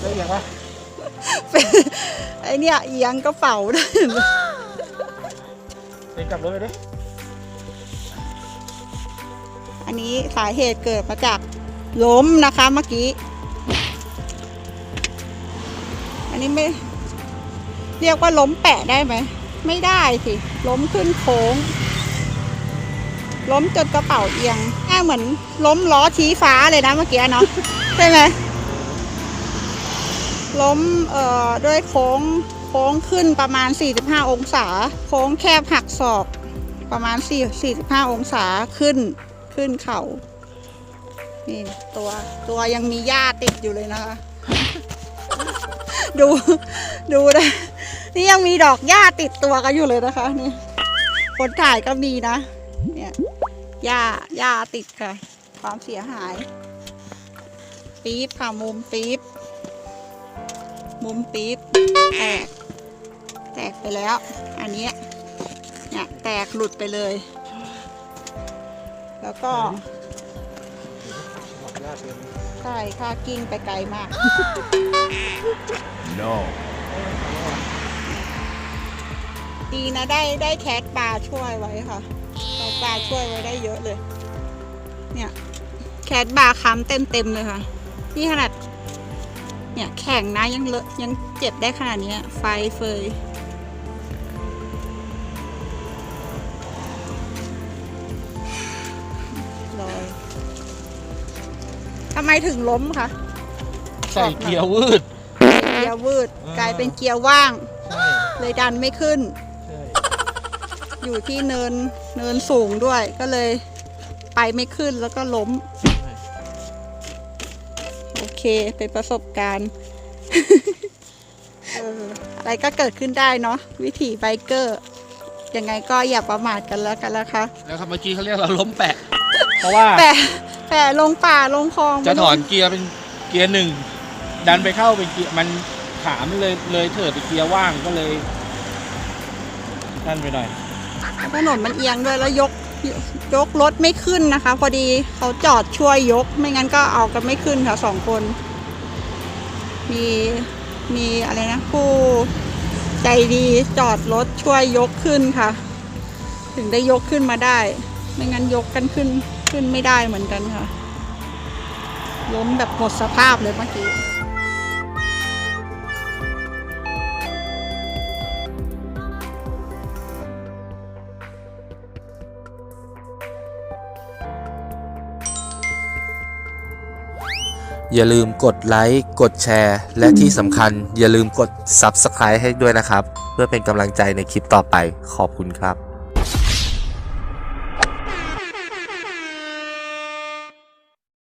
ได้ยังปะเป็นไอเนี่ยเอียงกระเป๋าด้วยเด็กกลับรถไปดิอันนี้สาเหตุเกิดมาจากล้มนะคะเมื่อกี้ อันนี้ไม่ เรียกว่าล้มแปะได้ไหม ไม่ได้สิ ล้มขึ้นโค้ง ล้มจนกระเป๋าเอียงแค่เหมือนล้มล้อชี้ฟ้าเลยนะเมื่อกี้เนาะใช่ไหม ล้มเอ่อด้วยโค้งโค้งขึ้นประมาณ 45 องศา โค้งแคบหักศอกประมาณ 4 45 องศาขึ้นขึ้นเขานี่ตัวตัวยังมีหญ้าติดอยู่เลยนะคะ ดูดูนะนี่ยังมีดอกหญ้าติดตัวกันอยู่เลยนะคะนี่คนถ่ายก็มีนะ เนี่ยหญ้าหญ้าติดค่ะ ความเสียหาย ปี๊บค่ะมุมปี๊บ มุมปี๊บแตก แตกไปแล้ว อันเนี้ยเนี่ยแตกหลุดไปเลย แล้วก็หลับญาติเต็มใช่ค่ากิ้งไปไกลมาก No. ดีนะได้ได้แคทปลาช่วยไว้ค่ะแคทปลาช่วยไว้ได้เยอะเลย เนี่ย แคทบาร์ค้ำเต็มเต็มๆเลยค่ะ นี่ขนาด เนี่ยแข็งนะยังเลอะยังเจ็บได้ขนาดเนี้ยไฟเฟยลอยทำไมถึงล้มคะใส่เกียร์วืด เกียร์วืดอ่ากลายเป็นเกียร์ว่าง ใช่ เลยดันไม่ขึ้น ใช่อยู่ที่เนินเนินสูงด้วยก็เลยไปไม่ขึ้นแล้วก็ล้ม โอเคเป็นประสบการณ์เอออะไรก็เกิดขึ้นได้เนาะวิถีไบเกอร์ยังไงก็อย่าประมาทกันแล้วกันนะคะ แล้วครับเมื่อกี้เขาเรียกเราล้มแปะ เพราะว่าแต่แต่ลงป่าลงคลองจะถอนเกียร์เป็นเกียร์หนึ่งดันไปเข้าเป็นเกียร์มันขามนเลยเลยเถิดไปเกียร์ว่างก็เลยนั่นไปหน่อยถนนมันเอียงด้วยแล้วยก ยกรถไม่ขึ้นนะคะ พอดีเขาจอดช่วยยก ไม่งั้นก็เอากันไม่ขึ้นค่ะสองคน มีมีอะไรนะผู้ใจดีจอดรถช่วยยกขึ้นค่ะ ถึงได้ยกขึ้นมาได้ ไม่งั้นยกกันขึ้นขึ้นไม่ได้เหมือนกันค่ะล้มแบบหมดสภาพเลยเมื่อกี้ อย่าลืมกดไลค์ กดแชร์ และที่สำคัญอย่าลืมกด Subscribe ให้ด้วยนะครับ เพื่อเป็นกำลังใจในคลิปต่อไปขอบคุณครับ